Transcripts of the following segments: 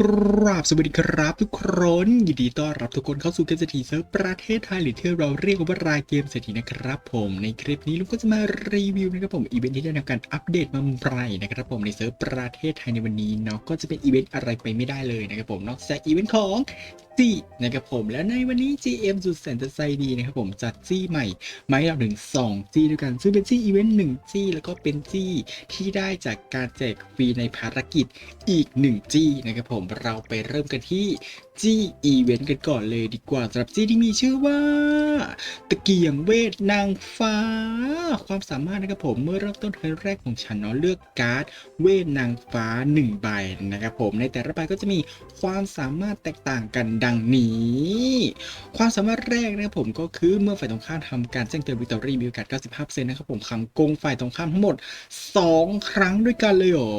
กราบสวัสดีครับทุกคนยินดีต้อนรับทุกคนเข้าสู่เกมเศรษฐีเซิร์ฟประเทศไทยหรือที่เราเรียกว่ารายเกมเศรษฐีนะครับ ผมในคลิปนี้ลุงก็จะมารีวิวนะครับผมอีเวนท์ที่ได้ทำการอัปเดตมาใหม่นะครับผมในเซิร์ฟประเทศไทยในวันนี้เนาะก็จะเป็นอีเวนท์อะไรไปไม่ได้เลยนะครับผมนอกจากอีเวนท์ของ จีนะครับผมและในวันนี้ GM สุดแสนจะใจดีนะครับผมจัดจี้ใหม่มาให้เราถึง 2 จี้ด้วยกัน ซึ่งเป็นจี้อีเวนต์1จี้แล้วก็เป็นจี้ที่ได้จากการแจกฟรีในภารกิจอีกหนึ่งจี้นะครับผมเราไปเริ่มกันที่จี้อีเวนต์กันก่อนเลยดีกว่าสำหรับจี้ที่มีชื่อว่า ตะเกียงเวทนางฟ้า ความสามารถนะครับผมเมื่อเริ่มต้นเทิร์นแรกของฉันเนาะเลือกการ์ดเวทนางฟ้า 1 ใบนะครับผมในแต่ละใบก็จะมีความสามารถแตกต่างกันดังนี้ ความสามารถแรกนะครับผมก็คือเมื่อฝ่ายตรงข้ามทำการแจ้งเตือนวิตอรี่มีโอกาส 95%นะครับผมขังกงฝ่ายตรงข้ามทั้งหมด 2 ครั้งด้วยกันเลยเหรอ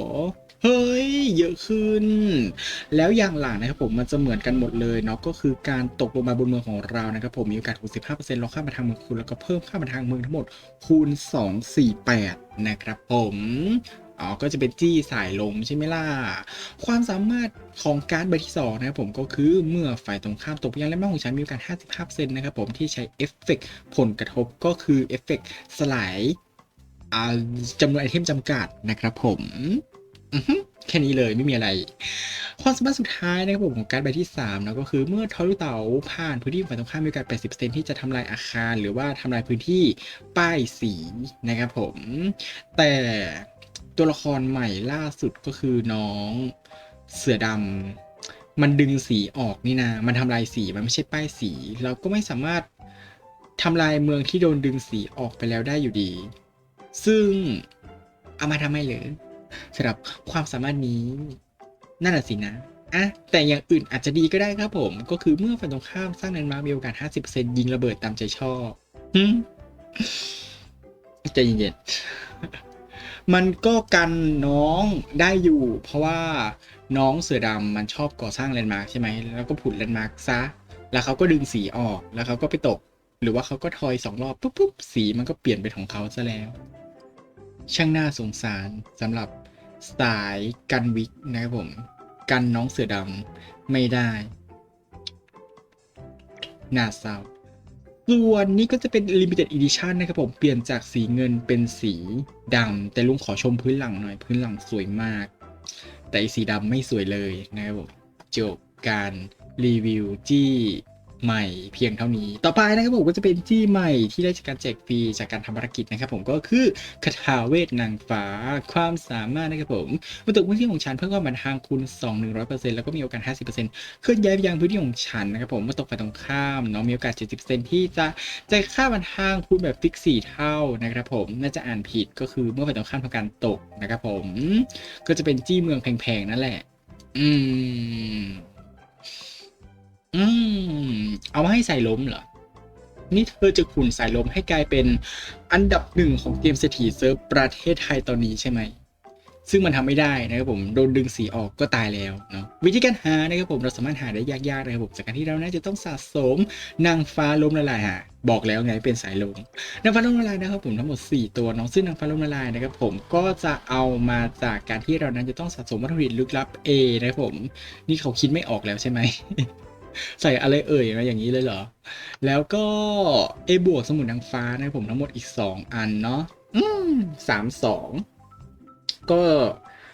เฮ้ย เยอะขึ้น แล้วอย่างหลังนะครับผมมันจะเหมือนกันหมดเลยเนาะก็คือการตกลงมาบนเมืองของเรานะครับผมมีโอกาส 65%เราข้ามมาทางเมืองคุณแล้วก็เพิ่มข้ามมาทางเมืองทั้งหมดคูณ 248 นะครับผม อ๋อก็จะเป็นจี้สายลมใช่ไหมล่ะ ความสามารถของการ์ดใบที่ 2 นะครับผมก็คือเมื่อฝ่ายตรงข้ามตกยังและแม่ของฉันมีโอกาส55%นะครับผมที่ใช้เอฟเฟกต์ผลกระทบก็คือเอฟเฟกต์สลายจำนวนไอเทมจำกัดนะครับผมแค่นี้เลยไม่มีอะไร ความสามารถสุดท้ายนะครับผมของการ์ดใบที่3นะก็คือเมื่อทอรุเต๋าผ่านพื้นที่ฝ่ายตรงข้ามมีกาส80%ที่จะทำลายอาคาร หรือว่าทำลายพื้นที่ป้ายสีนะครับผม แต่ ตัวละครใหม่ล่าสุดก็คือน้องเสือดำมันดึงสีออกนี่นะ มันทำลายสีมันไม่ใช่ป้ายสี เราก็ไม่สามารถทำลายเมืองที่โดนดึงสีออกไปแล้วได้อยู่ดี ซึ่งเอามาทำไมเหรอสำหรับความสามารถนี้ นั่นแหะสินะอะแต่อย่างอื่นอาจจะดีก็ได้ครับผม ก็คือเมื่อฝ่ายตรงข้ามสร้างแลนด์มาร์คมีโอกาส 50%ยิงระเบิดตามใจชอบใจเย็นๆ มันก็กันน้องได้อยู่ เพราะว่าน้องเสือดำมันชอบก่อสร้างแลนด์มาร์คใช่ไหมแล้วก็ผุดแลนด์มาร์คซะ แล้วเขาก็ดึงสีออกแล้วเขาก็ไปตก หรือว่าเขาก็ทอยสองรอบปุ๊บปุ๊บสีมันก็เปลี่ยนเป็นของเขาซะแล้ว ช่างน่าสงสารสำหรับสไตล์กันวิกนะครับผม กันน้องเสือดำไม่ได้น่าเศร้า ส่วนนี้ก็จะเป็น limited edition นะครับผมเปลี่ยนจากสีเงินเป็นสีดำแต่ลุงขอชมพื้นหลังหน่อยพื้นหลังสวยมาก แต่สีดำไม่สวยเลยนะครับผมจบการรีวิวที่ ใหม่เพียงเท่านี้ ต่อไปนะครับผมก็จะเป็นจี้ใหม่ที่ได้จากการแจกฟรีจากการทำภารกิจนะครับผมก็คือคาถาเวทนางฟ้าความสามารถนะครับผมเมื่อตกพื้นที่ของฉันเพิ่มเข้ามาทางคูณ2 100%แล้วก็มีโอกาส 50%เคลื่อนย้ายไปยังพื้นที่ของฉันนะครับผมเมื่อตกฝ่ายตรงข้ามเนาะมีโอกาส 70%ที่จะจะข้ามมาทางคูณแบบฟิกสี่เท่านะครับผมน่าจะอ่านผิดก็คือเมื่อฝ่ายตรงข้ามทำการตกนะครับผมก็จะเป็นจี้เมืองแพงๆนั่นแหละ อืม อืม เอามาให้ใส่ล้มเหรอ นี่เธอจะขุนสายลมให้กลายเป็นอันดับหนึ่งของเกมเศรษฐีเซิร์ฟประเทศไทยตอนนี้ใช่ไหม ซึ่งมันทำไม่ได้นะครับผมโดนดึงสีออกก็ตายแล้วเนาะวิธีการหานะครับผมเราสามารถหาได้ยากๆนะครับผมจากการที่เราน่าจะต้องสะสมนางฟ้าล้มละลายหาบอกแล้วไงเป็นสายลมนางฟ้าล้มละลายนะครับผมทั้งหมด 4 ตัวเน้องซึ่งนางฟ้าล้มละลายนะครับผมก็จะเอามาจากการที่เรานั้นจะต้องสะสมวัตถุดิบลึกลับ A นะครับผม นี่เขาคิดไม่ออกแล้วใช่ไหม ใส่อะไรเอ่ยมาอย่างนี้เลยเหรอ แล้วก็ A บวกสมุดนางฟ้านะครับผมทั้งหมดอีก 2 อันเนาะอืมสามสองก็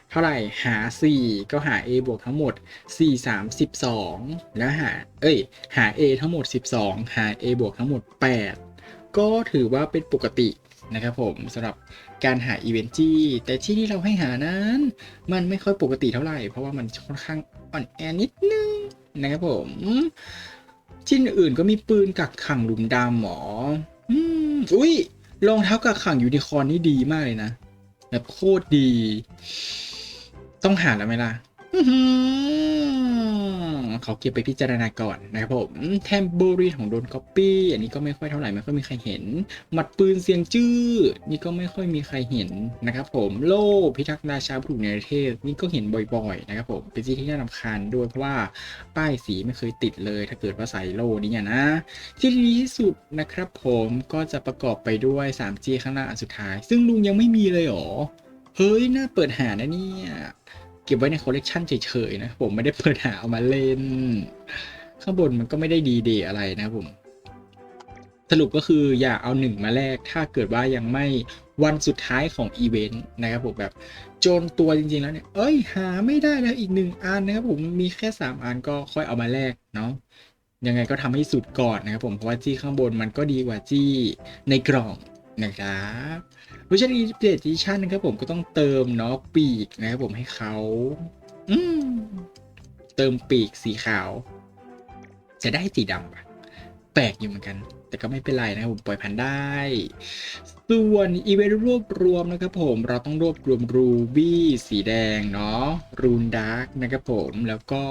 เท่าไหร่หา 4 ก็หา A บวกทั้งหมด 4 3 12 แล้วหา เอ้ย หา A ทั้งหมด 12 หา A บวกทั้งหมด 8 ก็ถือว่าเป็นปกตินะครับผมสำหรับการหาอีเวนต์จี้แต่ที่ที่เราให้หานั้น มันไม่ค่อยปกติเท่าไหร่ เพราะว่ามันค่อนข้างอ่อนแอนิดนึง นะครับผมชิ้นอื่นก็มีปืนกักขังหลุมดำหมออุ้ยรองเท้ากักขังยูนิคอร์นนี่ดีมากเลยนะ แบบโคตรดี ต้องหาแล้วไหมล่ะ อื้อเขาเก็บไปพิจารณาก่อนนะครับผมแทมโบรีของโดนก๊อปปี้อันนี้ก็ไม่ค่อยเท่าไหร่ไม่ค่อยมีใครเห็น หมัดปืนเสียงจื้อ นี่ก็ไม่ค่อยมีใครเห็นนะครับผมโล่พิทักษ์ราชาผู้ถูกในประเทศนี่ก็เห็นบ่อยๆนะครับผมเป็นที่ที่น่ารำคาญด้วยเพราะว่าป้ายสีไม่เคยติดเลย ถ้าเกิดว่าใส่โล่นี่นะ ที่ดีที่สุดนะครับผมก็จะประกอบไปด้วย 3G ข้างล่างอันสุดท้าย ซึ่งลุงยังไม่มีเลยหรอเฮ้ยน่าเปิดหานะเนี่ย เก็บไว้ในคอลเลกชันเฉยๆนะ ผมไม่ได้เปิดหาเอามาเล่น ข้างบนมันก็ไม่ได้ดีเดอะไรนะผม สรุปก็คืออย่าเอาหนึ่งมาแลกถ้าเกิดว่ายังไม่วันสุดท้ายของอีเวนต์นะครับผมแบบโจนตัวจริงๆแล้วเนี่ย เอ้ยหาไม่ได้แล้วอีกหนึ่งอันนะครับผมมีแค่สามอันก็ค่อยเอามาแลกเนาะยังไงก็ทำให้สุดก่อนนะครับผมเพราะว่าจี้ข้างบนมันก็ดีกว่าจี้ในกล่อง นะครับเวอร์ชันอีเดดิชั่นนะครับผมก็ต้องเติมเนาะปีกนะครับผมให้เขาอืมเติมปีกสีขาว จะได้สีดำปะแปลกอยู่เหมือนกัน แต่ก็ไม่เป็นไรนะครับผมปล่อยผ่านได้ ส่วนอีเวนต์รวบรวมนะครับผมเราต้องรวบรวมรูบี้สีแดงเนาะรูนดาร์กนะครับผมแล้วก็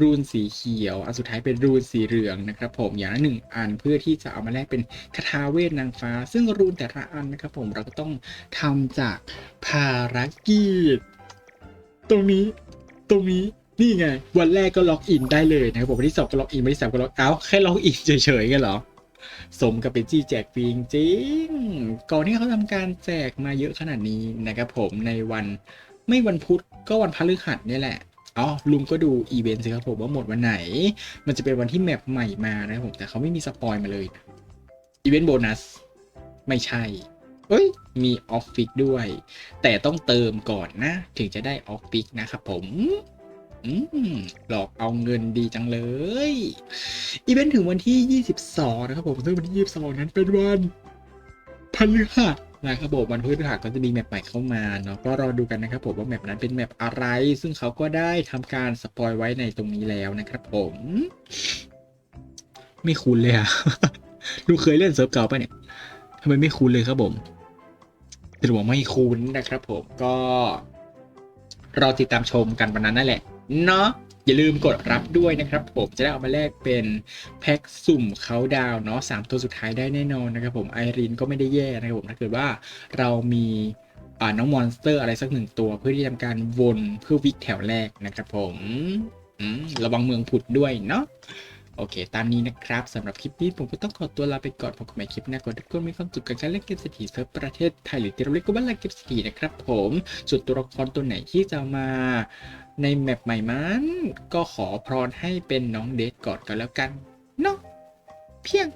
รูนสีเขียวอันสุดท้ายเป็นรูนสีเหลืองนะครับผมอย่างละหนึ่งอันเพื่อที่จะเอามาแลกเป็นคาถาเวทนางฟ้า ซึ่งรูนแต่ละอันนะครับผมเราก็ต้องทำจากภารกิจตรงนี้ตรงนี้นี่ไง วันแรกก็ล็อกอินได้เลยนะครับผมวันที่สองก็ล็อกอินวันที่สามก็ล็อกเอาแค่ล็อกอินเฉยๆกันเหรอ สมกับเป็นจี้แจกฟรีจริงก่อนที่เขาทำการแจกมาเยอะขนาดนี้นะครับผมในวันไม่วันพุธก็วันพฤหัสนี่แหละอ๋อลุงก็ดูอีเวนต์สิครับผมว่าหมดวันไหน มันจะเป็นวันที่แมปใหม่มานะครับผมแต่เขาไม่มีสปอยมาเลยอีเวนต์โบนัสไม่ใช่ เอ้ย มีออฟฟิศด้วย แต่ต้องเติมก่อนนะ ถึงจะได้ออฟฟิศนะครับผม หลอกเอาเงินดีจังเลย อีเวนต์ถึงวันที่ 22 นะครับผมซึ่งวันที่ 22 นั้นเป็นวันพฤหัสนะครับผมวันพฤหัสก็จะมีแมปใหม่เข้ามาเนาะก็รอดูกันนะครับผมว่าแมปนั้นเป็นแมปอะไร ซึ่งเขาก็ได้ทำการสปอยไว้ในตรงนี้แล้วนะครับผม ไม่คุ้นเลยอะลูกเคยเล่นเซิร์ฟเก่าปะเนี่ยทำไมไม่คุ้นเลยครับผมสรุปว่าไม่คุ้นนะครับผมก็รอติดตามชมกันวันนั้นนั่นแหละ เนาะอย่าลืมกดรับด้วยนะครับผมจะได้เอามาแลกเป็นแพ็กสุ่มเขาดาวเนาะสามตัวสุดท้ายได้แน่นอนนะครับผมไอรีนก็ไม่ได้แย่นะครับผมถ้าเกิดว่าเรามีน้องมอนสเตอร์อะไรสักหนึ่งตัว เพื่อที่จะทำการวนเพื่อวิกแถวแรกนะครับผมระวังเมืองผุดด้วยเนาะโอเค ตามนี้นะครับสำหรับคลิปนี้ผมก็ต้องขอตัวลาไปก่อนพบกันใหม่คลิปหน้าก่อนทุกคนมีความสุขกับการเล่นเกมเศรษฐีเซิร์ฟประเทศไทยหรือที่เราเรียกกันว่าเล่นเกมเศรษฐีนะครับผมส่วนตัวละครตัวไหนที่จะมา ในแมปใหม่มันก็ขอพรให้เป็นน้องเดทก่อนกันแล้วกันเนาะเพียง